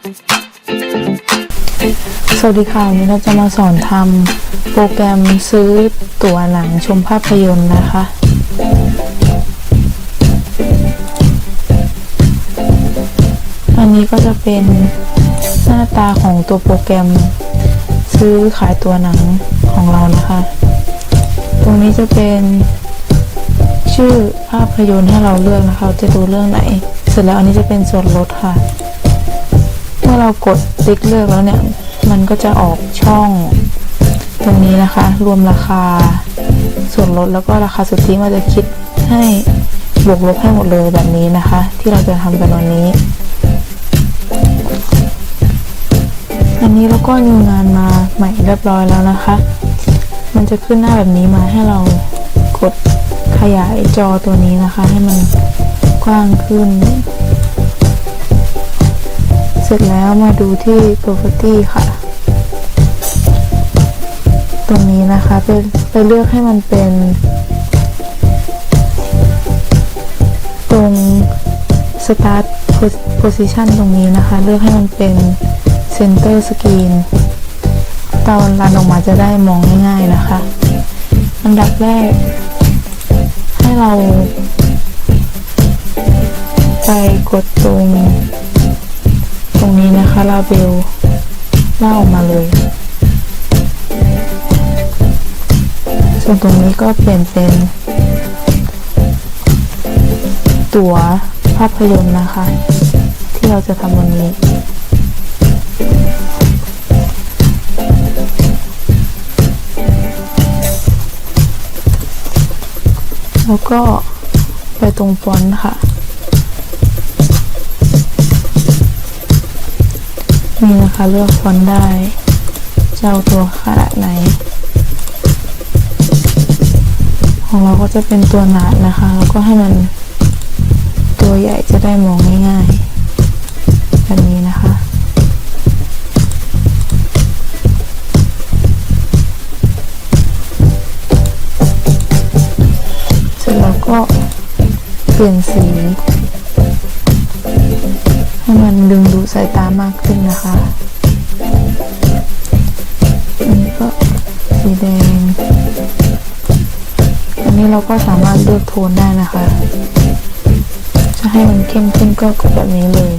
สวัสดีค่ะวันนี้เราจะมาสอนทำโปรแกรมซื้อตั๋วหนังชมภาพยนตร์นะคะ อันนี้ก็จะเป็นหน้าตาของตัวโปรแกรมซื้อขายตัวหนังของเรานะคะ ตรงนี้จะเป็นชื่อภาพยนตร์ให้เราเลือกนะคะจะดูเรื่องไหน เสร็จแล้วอันนี้จะเป็นส่วนลดค่ะ มื่อเรากดติ๊กเลือกแล้วเนี่ย มันก็จะออกช่องตรงนี้นะคะ รวมราคาส่วนลดแล้วก็ราคาสุทธิมันจะคิดให้บวกลบให้หมดเลยแบบนี้นะคะ ที่เราจะทำกันวันนี้ อันนี้เราก็นิวงานมาใหม่เรียบร้อยแล้วนะคะ มันจะขึ้นหน้าแบบนี้มาให้เรากดขยายจอตัวนี้นะคะ ให้มันกว้างขึ้น สร็จแล้วมาดูที่ property ค่ะ ตรงนี้นะคะไปไปเลือกให้มันเป็น ตรง start position ตรงนี้นะคะ เลือกให้มันเป็น center screen ตอนรันออกมาจะได้มองง่ายๆนะคะ อันดับแรก ให้เรา ไปกดตรง ตรงนี้นะคะลาเบลเล่าออกมาเลย ส่วนตรงนี้ก็เปลี่ยนเป็น ตั๋วภาพยนตร์นะคะ ที่เราจะทำวันนี้แล้วก็ไปตรงฟอนต์ค่ะ นี่นะคะเลือกฟอนต์ได้จะเอาตัวขนาดไหน ของเราก็จะเป็นตัวหนาดนะคะ แล้วก็ให้มันตัวใหญ่จะได้มองง่ายๆแบบนี้นะคะเสร็จแล้วก็เปลี่ยนสี ให้มันดึงดูสายตามากขึ้นนะคะอันนี้ก็สีแดง อันนี้เราก็สามารถเลือกโทนได้นะคะ จะให้มันเข้มขึ้นก็กดแบบนี้เลย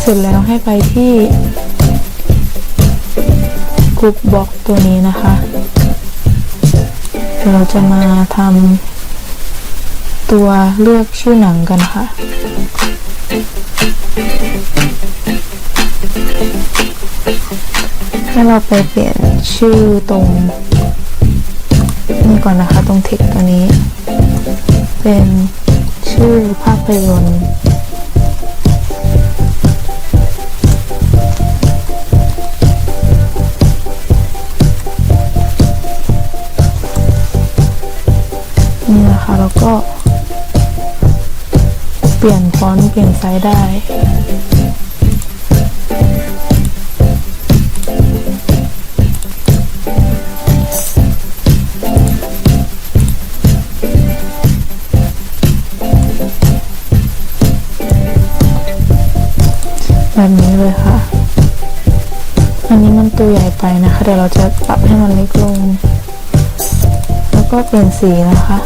เสร็จแล้วให้ไปที่กรุ๊ปบล็อกตัวนี้นะคะ เราจะมาทำ ตัวเลือกชื่อหนังกันค่ะ ให้เราไปเปลี่ยนชื่อตรงนี่ก่อนนะคะ ตรงเทคตัวนี้ เป็นชื่อภาพยนตร์ เปลี่ยนไซส์ได้แบบนี้เลยค่ะ อันนี้มันตัวใหญ่ไปนะคะ เดี๋ยวเราจะปรับให้มันเล็กลง แล้วก็เปลี่ยนสีนะคะ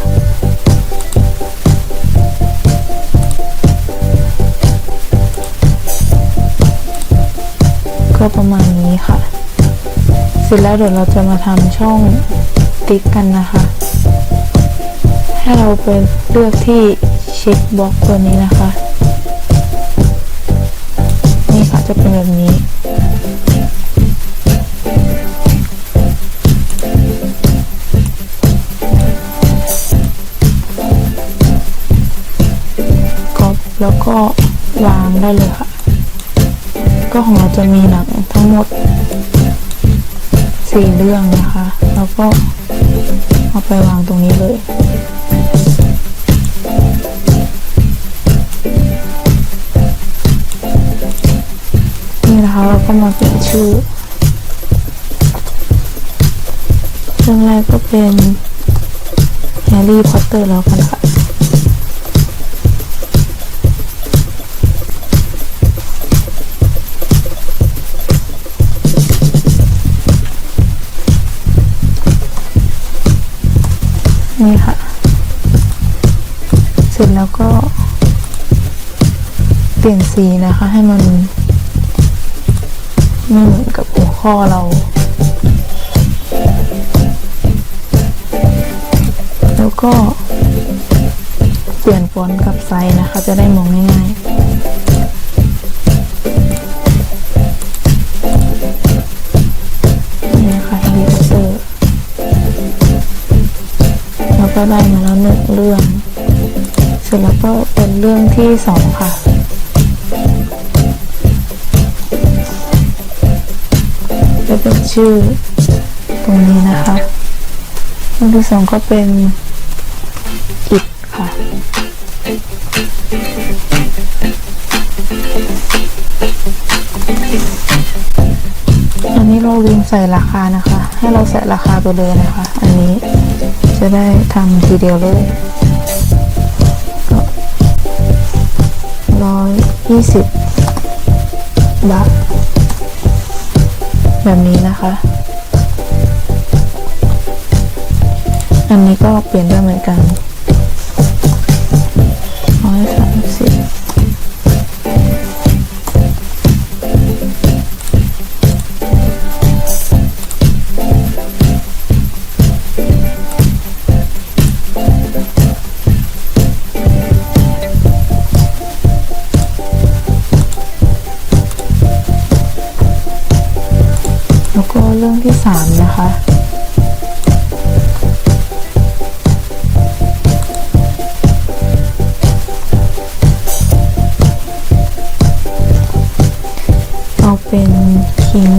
ประมาณนี้ค่ะ เสร็จแล้วเดี๋ยวเราจะมาทำช่องติ๊กกันนะคะ ให้เราไปเลือกที่เช็คบล็อกตัวนี้นะคะ นี่ค่ะจะเป็นแบบนี้ก็แล้วก็วางได้เลยค่ะ ก็ของเราจะมีหนัง ทั้งหมดสี่เรื่องนะคะ แล้วก็เอาไปวางตรงนี้เลย นี่นะคะเราก็มาเปลี่ยนชื่อ เรื่องแรกก็เป็นแฮร์รี่พอตเตอร์แล้วกัน ปลี่ยนสีนะคะ ให้มันไม่เหมือนกับหัวข้อเรา แล้วก็เปลี่ยนฟอนต์กับไซส์นะคะ จะได้มองง่ายๆนี่นะคะฮลิคอปเตอร์แล้วก็ได้มาแล้วหนึ่งเรื่อง เสร็จแล้วก็เป็นเรื่องที่สองค่ะ จะเป็นชื่อตรงนี้นะคะเรื่องที่สองก็เป็นอิดค่ะอันนี้เราลืมใส่ราคานะคะ ให้เราใส่ราคาไปเลยนะคะ อันนี้จะได้ทำทีเดียวเลยก็ร้อยยี่สิบบาท แบบนี้นะคะ อันนี้ก็เปลี่ยนได้เหมือนกัน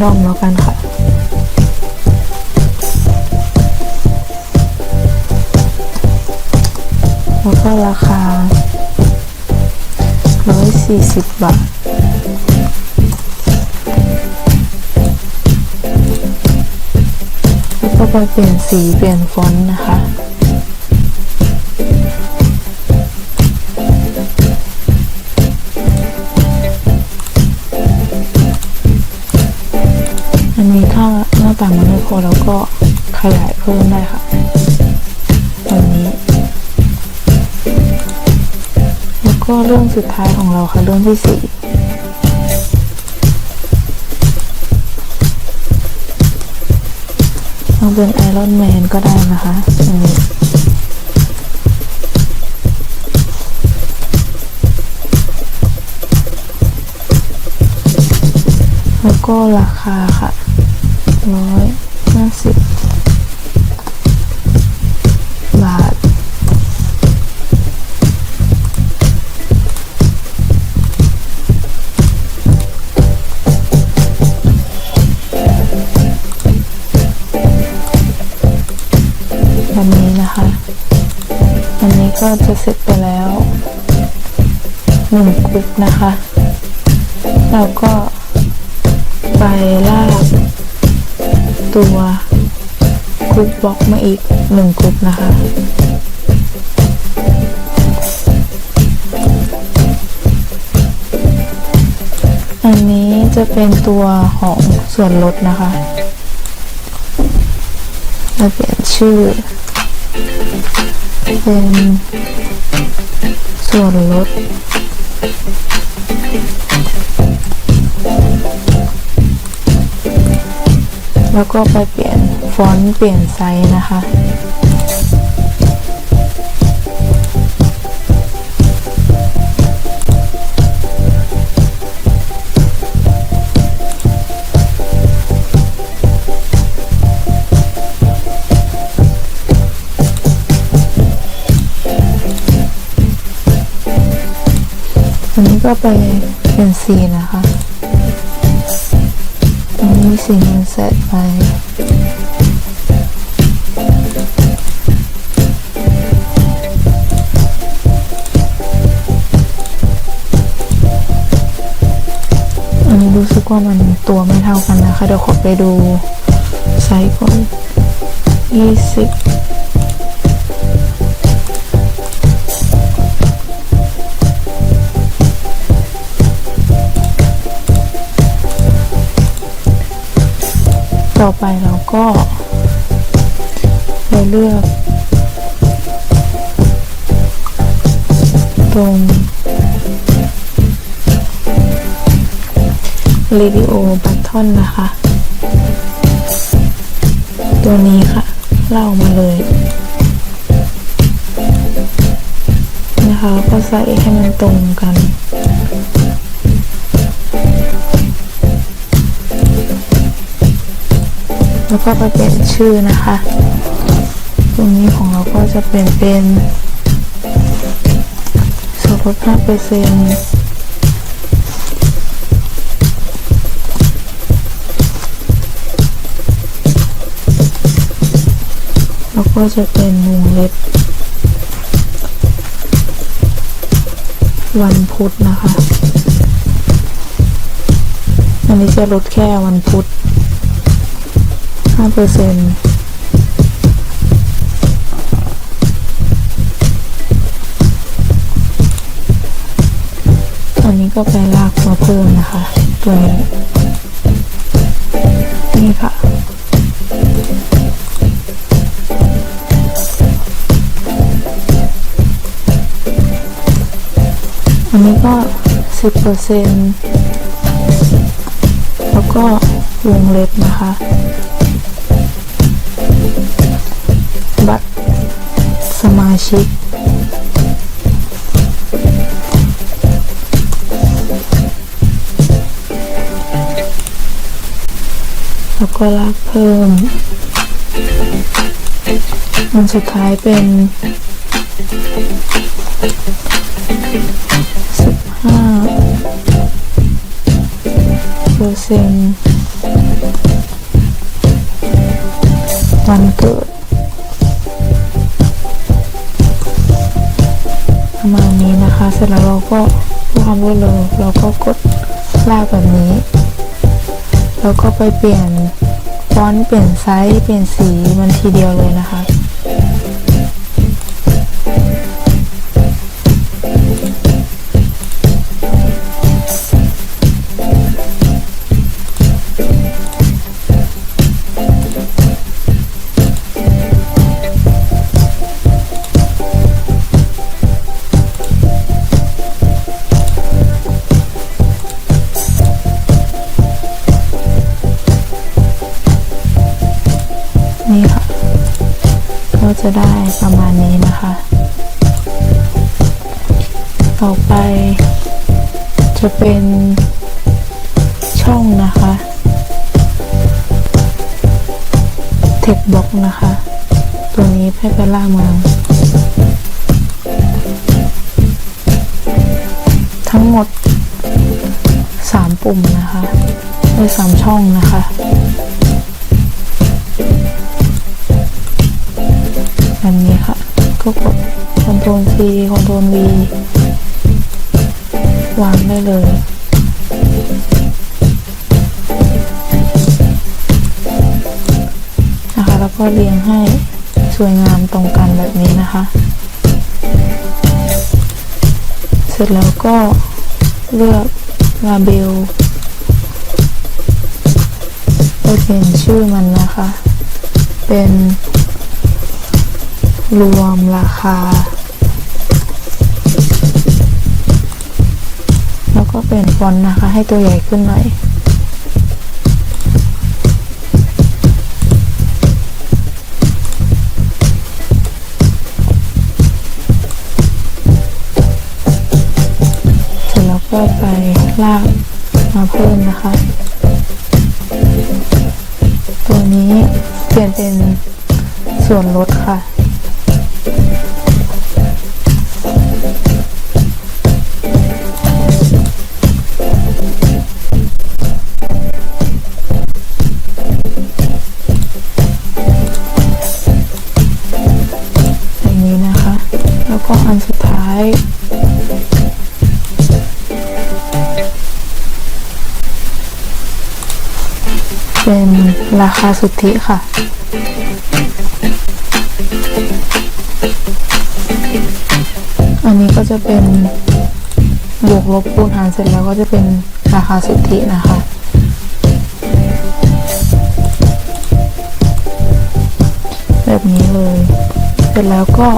ดอมแล้วกันค่ะแล้วก็ราคา 140 บาท แล้วก็ไปเปลี่ยนสีเปลี่ยนฟอนต์นะคะ น้าต่างมันไม่พอเราก็ขยายเพิ่มได้ค่ะแบบนี้ แล้วก็เรื่องสุดท้ายของเราค่ะเรื่องที่สี่เราเป็นไอรอนแมนก็ได้นะคะอันนี้แล้วก็ราคาค่ะ นะคะ เราก็ไปลากตัวกรุ๊ปบล็อกมาอีกหนึ่งกรุ๊ปนะคะอันนี้จะเป็นตัวของส่วนลดนะคะเราเปลี่ยนชื่อ เป็นส่วนลด แล้วก็ไปเปลี่ยนฟอนต์เปลี่ยนไซส์นะคะอันนี้ก็ไปเป็นสีนะคะ อันนี้สีมันเสร็จไปอันนี้รู้สึกว่ามันตัวไม่เท่ากันนะคะ เดี๋ยวขอไปดูไซส์ก่อนยี่สิบ ต่อไปเราก็ไปเลือก ตรง radio button นนะคะ ตัวนี้ค่ะ เล่ามาเลยนะคะ ก็ใส่ให้มันตรงกัน แล้วก็ไปเปลี่ยนชื่อนะคะ ตรงนี้ของเราก็จะเปลี่ยนเป็นส่วนลด5เปอร์เซ็นต์แล้วก็จะเป็นวงเล็บวันพุธนะคะ อันนี้จะลดแค่วันพุธ 5เปอร์เซ็นต์ตอนนี้ก็ไปลากมาเพิ่มนะคะ ตัวนี้นี่ค่ะอันนี้ก็สิบเปอร์เซ็นต์แล้วก็วงเล็บนะคะ บัตรสมาชิก แล้วก็ลากเพิ่มอันสุดท้ายเป็นสิบห้าเปอร์เซ็นต์วันเกิด เสร็จแล้วเราก็ความรวดเร็วเราก็กดลากแบบนี้ แล้วก็ไปเปลี่ยนฟอนต์เปลี่ยนไซส์เปลี่ยนสีมันทีเดียวเลยนะคะ จะได้ประมาณนี้นะคะ ต่อไปจะเป็นช่องนะคะเทคบ็อกนะคะ ตัวนี้ให้ไปล่ากมาทั้งหมด 3 ปุ่มนะคะหรือ3ช่องนะคะ แบบนี้ค่ะ ก็กด Ctrl C Ctrl V วางได้เลย นะคะ แล้วก็เรียงให้สวยงามตรงกันแบบนี้นะคะ เสร็จแล้วก็เลือกลาเบลไปเปลี่ยนชื่อมันนะคะ เป็น รวมราคา แล้วก็เป็นฟอนต์นะคะ ให้ตัวใหญ่ขึ้นหน่อยเสร็จแล้วก็ไปลากมาเพิ่มนะคะ ตัวนี้เปลี่ยนเป็นส่วนลดค่ะ ราคาสุทธิค่ะอันนี้ก็จะเป็นบวกลบคูณหารเสร็จแล้วก็จะเป็นราคาสุทธินะคะ แบบนี้เลย เสร็จแล้วก็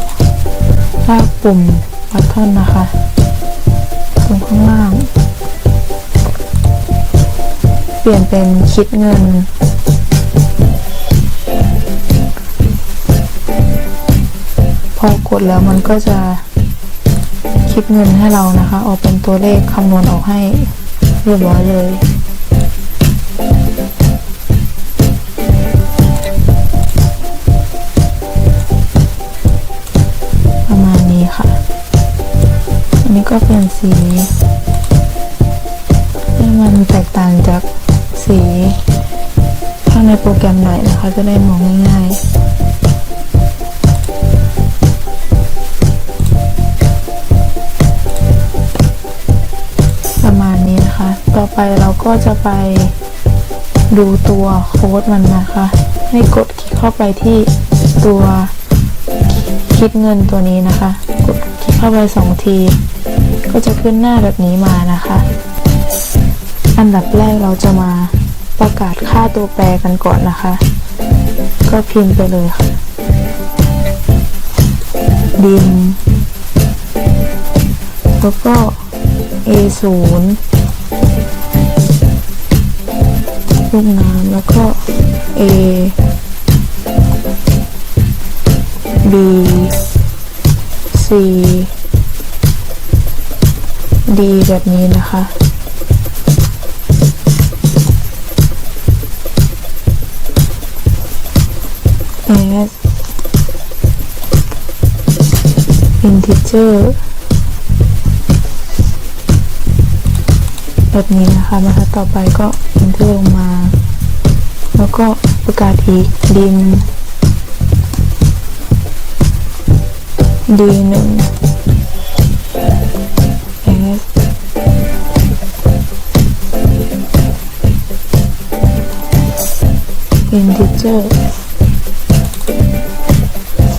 ลากปุ่มบัตทอนนะคะ ตรงข้างล่าง เปลี่ยนเป็นคิดเงิน พอกดแล้วมันก็จะคิดเงินให้เรานะคะ ออกเป็นตัวเลขคำนวณออกให้เรียบร้อยเลยประมาณนี้ค่ะ อันนี้ก็เป็นสีให้มันแตกต่างจากสีข้างในโปรแกรมหน่อยนะคะ จะได้มองง่ายๆ ไปเราก็จะไปดูตัวโค้ดมันนะคะ ให้กดคลิกเข้าไปที่ตัวคิดเงินตัวนี้นะคะ กดคลิกเข้าไปสองที ก็จะขึ้นหน้าแบบนี้มานะคะ อันดับแรกเราจะมาประกาศค่าตัวแปรกันก่อนนะคะ ก็พิมพ์ไปเลยค่ะ ดิน แล้วก็ a 0 ลูกน้ำแล้วก็ A B C D แบบนี้นะคะ S integer แบบนี้นะคะบรรทัดต่อไปก็ enter ลงมา แล้วก็ประกาศอีกดิน D หนึ่ง S integer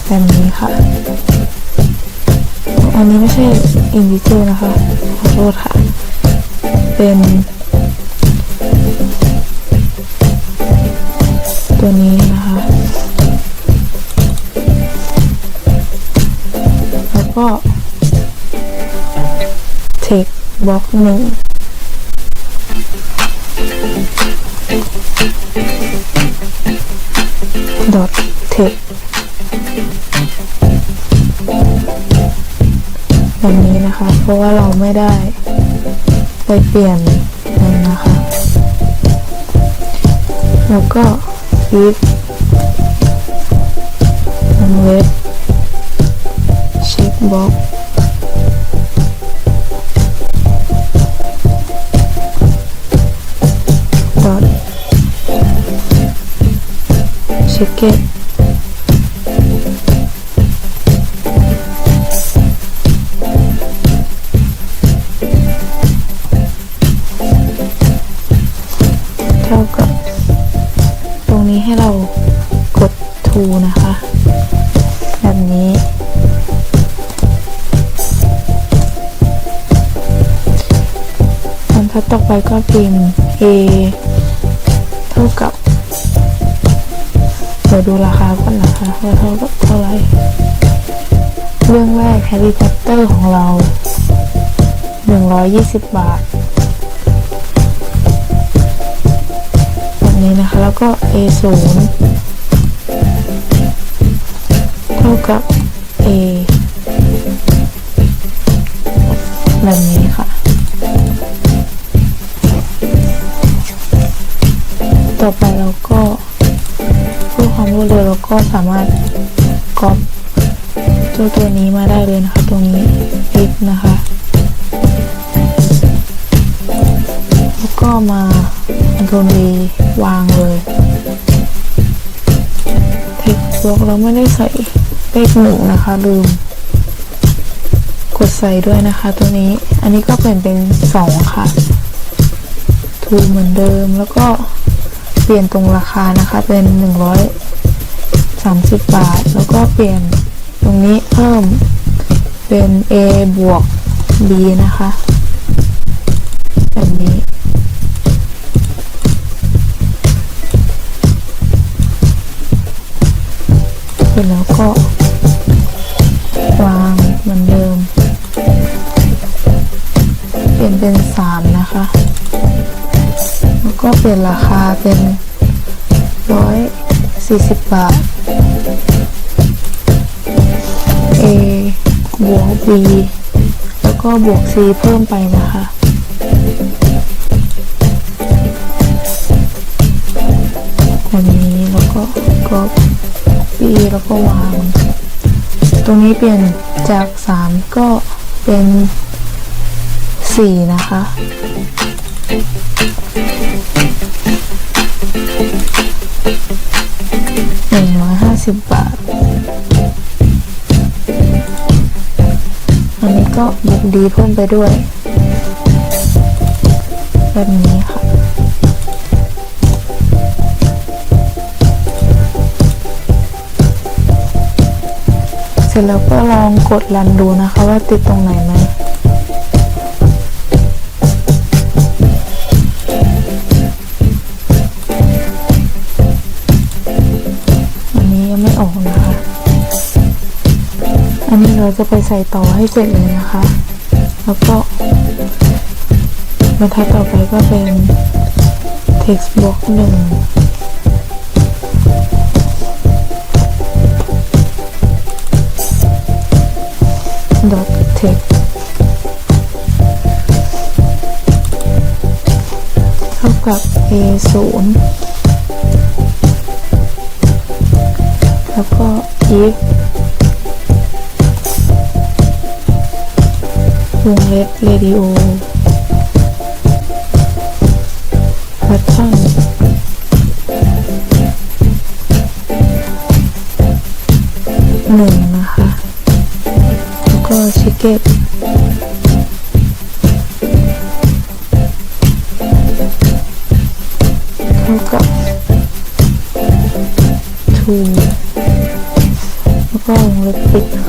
แบบนี้ค่ะ อันนี้ไม่ใช่ integer นะคะ ขอโทษค่ะ เป็น ตัวนี้นะคะ แล้วก็ text box หนึ่ง dot text แบบนี้นะคะ เพราะว่าเราไม่ได้ เปลี่ยนมันนะคะ แล้วก็ if มันเว็บ check box ดอทเช็คเก็ต รรทัดต่อไปก็พิมพ์ a เท่ากับเดี๋ยวดูราคาก่อนนะคะว่าเท่ากับเท่าไหร่เรื่องแรกแฮร์รี่พอตเตอร์ของเรา 120 บาทแบบนี้นะคะ แล้วก็ a 0เท่ากับ a แบบนี้ค่ะ ต่อไปเราก็เพื่อความรวดเร็วเราก็สามารถก๊อปเจ้าตัวนี้มาได้เลยนะคะ ตรงนี้ x นะคะแล้วก็มาตรงนี้วางเลยเทคบล็อกเราไม่ได้ใส่เลขหนึ่งนะคะลืม กดใส่ด้วยนะคะตัวนี้อันนี้ก็เปลี่ยนเป็นสองค่ะทูเหมือนเดิมแล้วก็ ปลี่ยนตรงราคานะคะเป็นหนึ่งร้อยสามสิบบาท แล้วก็เปลี่ยนตรงนี้เพิ่มเป็น a บวก b นะคะแบบนี้ เสร็จแล้วก็วางเหมือนเดิม เปลี่ยนเป็นสามนะคะ ก็เปลี่ยนราคาเป็นร้อยสี่สิบบาท A บวก B แล้วก็บวก C เพิ่มไปนะคะแบบนี้แล้วก็ก็ B แล้วก็วาง ตรงนี้เปลี่ยนจาก 3 ก็เป็น 4 นะคะ หนึ่งร้อยห้าสิบบาท อันนี้ก็บวกดีเพิ่มไปด้วย แบบนี้ค่ะเสร็จแล้วก็ลองกดรันดูนะคะว่าติดตรงไหนไหม ไม่ออกนะคะ อันนี้เราจะไปใส่ต่อให้เสร็จเลยนะคะ แล้วก็มาทัดต่อไปก็เป็น text block หนึ่งดอทเทคเท่ากับ a 0 แล้วก็ทิปวงเล็บเรดิโอพัทช่องหนึ่งนะคะ แล้วก็ชิเก็ตเท่ากับ two ดน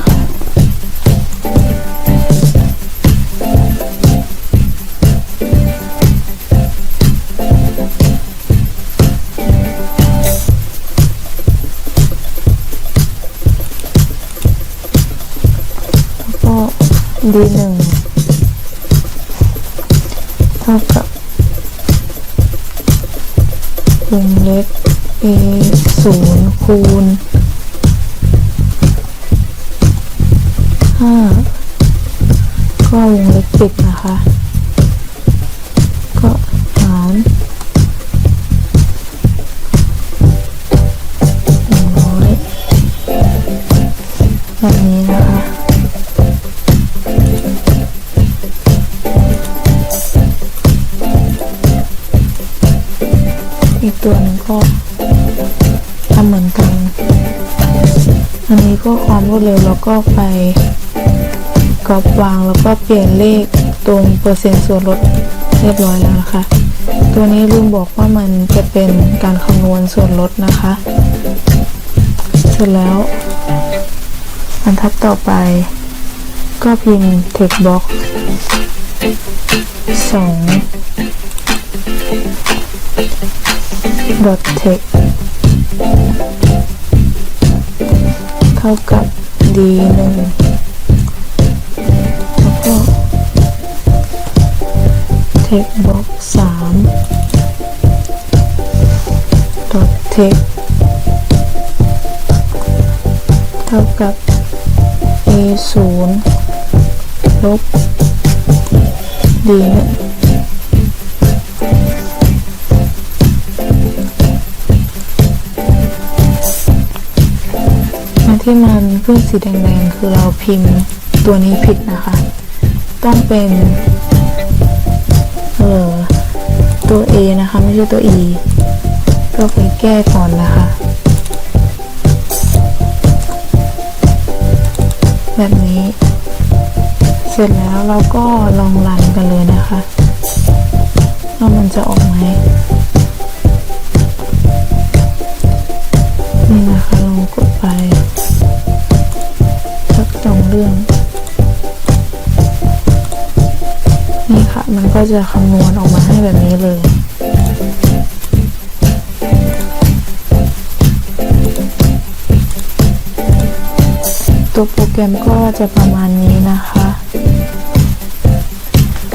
ก็วงเล็บปิดนะคะ ก็หารหนึ่งร้อยแบบนี้นะคะอีกตัวหนึ่งก็ทำเหมือนกัน อันนี้ก็ความรวดเร็วแล้วก็ไปกรอบวางแล้วก็เปลี่ยนเลขตรงเปอร์เซ็นต์ส่วนลดเรียบร้อยแล้วนะคะ ตัวนี้ลืมบอกว่ามันจะเป็นการคำนวณส่วนลดนะคะ เสร็จแล้วบรรทัดต่อไป ก็พิมพ์ text box 2 dot text เท่ากับ d 1 text box สาม dot text เท่ากับ a ศูนย์ลบ d หนึ่งที่มันขึ้นสีแดงๆ คือเราพิมพ์ตัวนี้ผิดนะคะ ต้องเป็น ออตัว A นะคะ ไม่ใช่ตัว E ก็ไปแก้ก่อนนะคะ แบบนี้ เสร็จแล้วเราก็ลองรันกันเลยนะคะว่ามันจะออกไหมนี่นะคะลองกดไปสักสองเรื่อง มันก็จะคำนวณออกมาให้แบบนี้เลยตัวโปรแกรมก็จะประมาณนี้นะคะ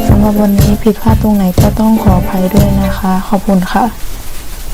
สำหรับวันนี้ผิดพลาดตรงไหนก็ต้องขออภัยด้วยนะคะ ขอบคุณค่ะ